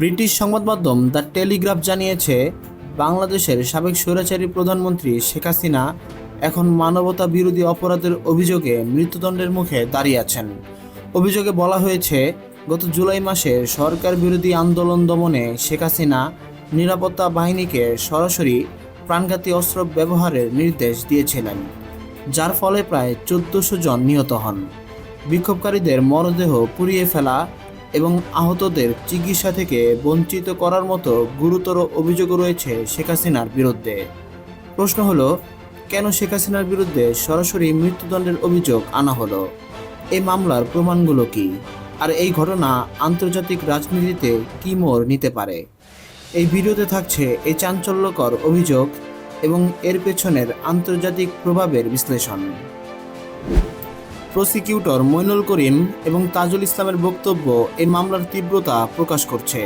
British সংবাদ মাধ্যম the Telegraph জানিয়েছে, বাংলাদেশের সাবেক স্বৈরাচারী প্রধানমন্ত্রী শেখ হাসিনা এখন মানবতা বিরোধী অপরাধের অভিযোগে মৃত্যুদণ্ডের মুখে দাঁড়িয়ে আছেন। অভিযোগে বলা হয়েছে, গত জুলাই মাসে সরকার বিরোধী আন্দোলন দমনে শেখ হাসিনা নিরাপত্তা বাহিনীকে সরাসরি প্রাণঘাতী অস্ত্র ব্যবহারের নির্দেশ দিয়েছিলেন, যার ফলে প্রায় চোদ্দশো জন নিহত হন। বিক্ষোভকারীদের মরদেহ পুড়িয়ে ফেলা এবং আহতদের চিকিৎসা থেকে বঞ্চিত করার মতো গুরুতর অভিযোগ রয়েছে শেখ হাসিনার বিরুদ্ধে। প্রশ্ন হলো, কেন শেখ হাসিনার বিরুদ্ধে সরাসরি মৃত্যুদণ্ডের অভিযোগ আনা হলো? এই মামলার প্রমাণগুলো কি? আর এই ঘটনা আন্তর্জাতিক রাজনীতিতে কী মোড় নিতে পারে? এই ভিডিওতে থাকছে এই চাঞ্চল্যকর অভিযোগ এবং এর পেছনের আন্তর্জাতিক প্রভাবের বিশ্লেষণ। প্রসিকিউটর মইনুল করিম এবং তাজুল ইসলামের বক্তব্য এই মামলার তীব্রতা প্রকাশ করছে।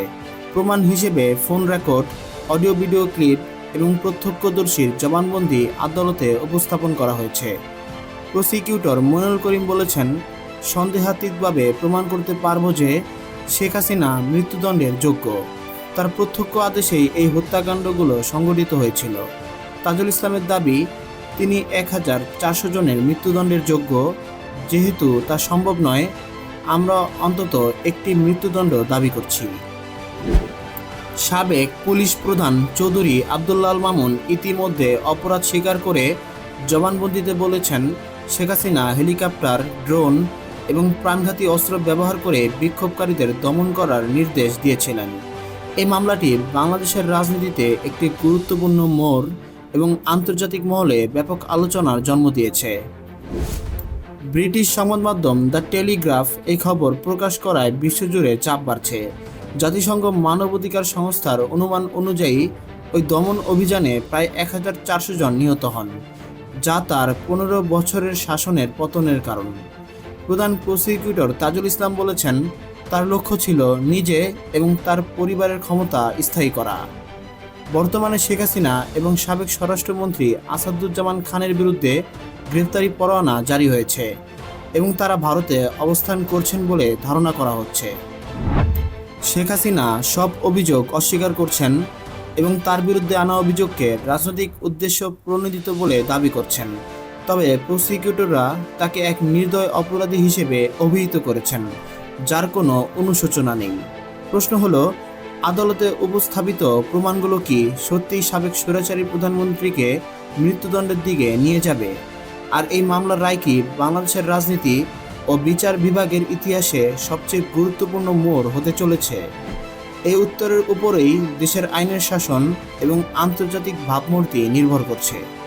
প্রমাণ হিসেবে phone record, audio video clip এবং প্রত্যক্ষদর্শীর জবানবন্দি আদালতে উপস্থাপন করা হয়েছে। প্রসিকিউটর মইনুল করিম বলেছেন, সন্দেহাতীতভাবে প্রমাণ করতে পারব যে শেখ হাসিনা মৃত্যুদণ্ডের যোগ্য। তার প্রত্যক্ষ আদেশেই এই হত্যাকাণ্ডগুলো সংঘটিত হয়েছিল। তাজুল ইসলামের দাবি, তিনি এক হাজার চারশো জনের মৃত্যুদণ্ডের যোগ্য যেহেতু তা সম্ভব নয়, আমরা অন্তত একটি মৃত্যুদণ্ড দাবি করছি। সাবেক পুলিশ প্রধান চৌধুরী আবদুল্লাল মামুন ইতিমধ্যে অপরাধ স্বীকার করে জবানবন্দিতে বলেছেন, শেখ হাসিনা হেলিকপ্টার, ড্রোন এবং প্রাণঘাতী অস্ত্র ব্যবহার করে বিক্ষোভকারীদের দমন করার নির্দেশ দিয়েছিলেন। এই মামলাটি বাংলাদেশের রাজনীতিতে একটি গুরুত্বপূর্ণ মোড় এবং আন্তর্জাতিক মহলে ব্যাপক আলোচনার জন্ম দিয়েছে। ব্রিটিশ সংবাদ মাধ্যম দ্য টেলিগ্রাফ এই খবর প্রকাশ করায় বিশ্বজুড়ে চাপ বাড়ছে। জাতিসংঘ মানবাধিকার সংস্থার অনুমান অনুযায়ী, ওই দমন অভিযানে প্রায় এক হাজার চারশো জন নিহত হন, যা তার পনেরো বছরের শাসনের পতনের কারণ। প্রধান প্রসিকিউটর তাজুল ইসলাম বলেছেন, তার লক্ষ্য ছিল নিজে এবং তার পরিবারের ক্ষমতা স্থায়ী করা। বর্তমানে শেখ হাসিনা এবং সাবেক স্বরাষ্ট্রমন্ত্রী আসাদুজ্জামান খানের বিরুদ্ধে গ্রেফতারি পরোয়ানা জারি হয়েছে এবং তারা ভারতে অবস্থান করছেন বলে ধারণা করা হচ্ছে। শেখ হাসিনা সব অভিযোগ অস্বীকার করছেন এবং তার বিরুদ্ধে আনা অভিযোগকে রাজনৈতিক উদ্দেশ্য প্রণোদিত বলে দাবি করছেন। তবে প্রসিকিউটররা তাকে এক নির্দয় অপরাধী হিসেবে অভিহিত করেছেন, যার কোনো অনুশোচনা নেই। প্রশ্ন হলো আদালতে উপস্থাপিত প্রমাণগুলো কি সত্যিই সাবেক স্বৈরাচারী প্রধানমন্ত্রীকে মৃত্যুদণ্ডের দিকে নিয়ে যাবে? আর এই মামলার রায় কি বাংলাদেশের রাজনীতি ও বিচার বিভাগের ইতিহাসে সবচেয়ে গুরুত্বপূর্ণ মোড় হতে চলেছে? এই উত্তরের উপরেই দেশের আইনের শাসন এবং আন্তর্জাতিক ভাবমূর্তি নির্ভর করছে।